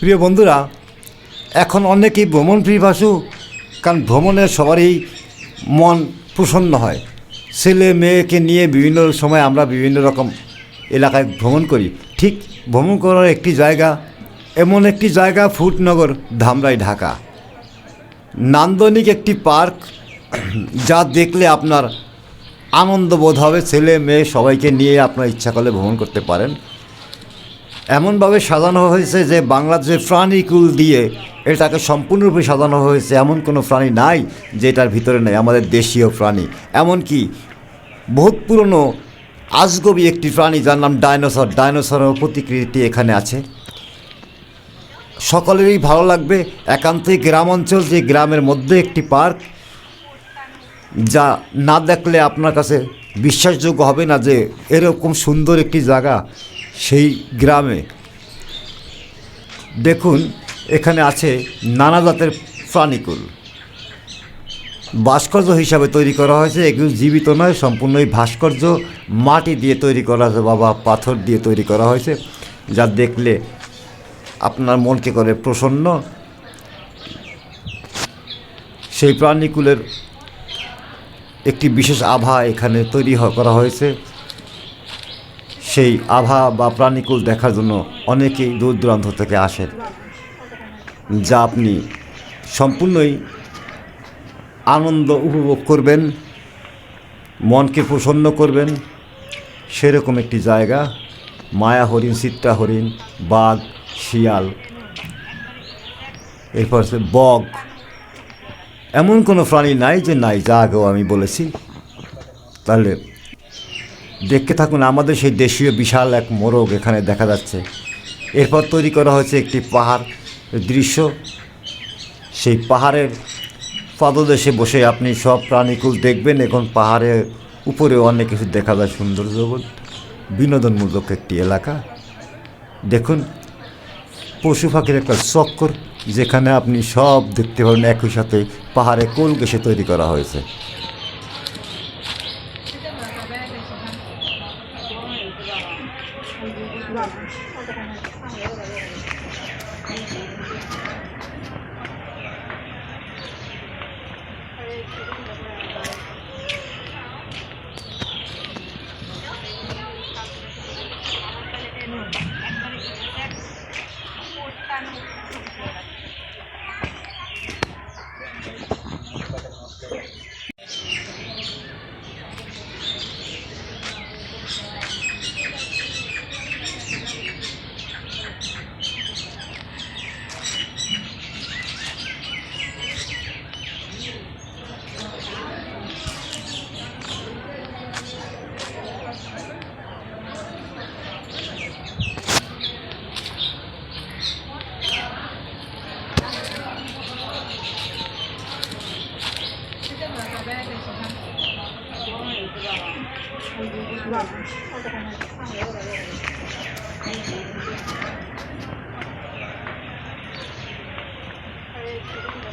প্রিয় বন্ধুরা, এখন অনেকেই ভ্রমণ পিপাসু, কারণ ভ্রমণে সবারই মন প্রসন্ন হয়। ছেলে মেয়েকে নিয়ে বিভিন্ন সময় আমরা বিভিন্ন রকম এলাকায় ভ্রমণ করি। ঠিক ভ্রমণ করার একটি জায়গা, এমন একটি জায়গা, ফুটনগর, ধামরাই, ঢাকা। নান্দনিক একটি পার্ক, যা দেখলে আপনার আনন্দ বোধ হবে। ছেলে মেয়ে সবাইকে নিয়ে আপনার ইচ্ছা করলে ভ্রমণ করতে পারেন। এমনভাবে সাজানো হয়েছে যে বাংলার বাংলাদেশের প্রাণীকুল দিয়ে এটাকে সম্পূর্ণরূপে সাজানো হয়েছে, এমন কোনো প্রাণী নাই যেটার ভিতরে নেই, আমাদের দেশীয় প্রাণী। এমনকি বহুত পুরনো আজগবি একটি প্রাণী যার নাম ডাইনোসর, ডাইনোসরের প্রতিকৃতি এখানে আছে। সকলেরই ভালো লাগবে একান্তই গ্রাম অঞ্চল যে গ্রামের মধ্যে একটি পার্ক, যা না দেখলে আপনার কাছে বিশ্বাসযোগ্য হবে না যে এরকম সুন্দর একটি জায়গা সেই গ্রামে। দেখুন, এখানে আছে নানা জাতের প্রাণীকুল। ভাস্কর্য হিসাবে তৈরি করা হয়েছে। এগুলো জীবিত নয় সম্পূর্ণই ভাস্কর্য মাটি দিয়ে তৈরি করা হয়েছে বাবা পাথর দিয়ে তৈরি করা হয়েছে, যা দেখলে আপনার মনকে করে প্রসন্ন। সেই প্রাণীকুলের একটি বিশেষ আভা এখানে তৈরি করা হয়েছে। সেই আভা বা প্রাণীকুল দেখার জন্য অনেকেই দূর দূরান্ত থেকে আসেন, যা আপনি সম্পূর্ণই আনন্দ উপভোগ করবেন, মনকে প্রসন্ন করবেন। সেরকম একটি জায়গা, মায়া হরিণ চিত্রা হরিণ, বাঘ, শিয়াল, এরপর হচ্ছে বক। এমন কোনো প্রাণী নাই যে নাই, যা আগেও আমি বলেছি। তাহলে দেখতে থাকুন, আমাদের সেই দেশীয় বিশাল এক মোরগ এখানে দেখা যাচ্ছে। এরপর তৈরি করা হয়েছে একটি পাহাড় দৃশ্য। সেই পাহাড়ের পাদদেশে বসে আপনি সব প্রাণীকুল দেখবেন, এখন পাহাড়ের উপরে অনেক কিছু দেখা যায়। সৌন্দর্য বিনোদনমূলক একটি এলাকা। দেখুন, পশু পাখির একটা চক্কর, যেখানে আপনি সব দেখতে পাবেন একই সাথে পাহাড়ে কোল গেসে তৈরি করা হয়েছে। 我不知道，我在看看看别的内容。不知道啊，看这看看，看没有了，没有了，还有谁？还有谁？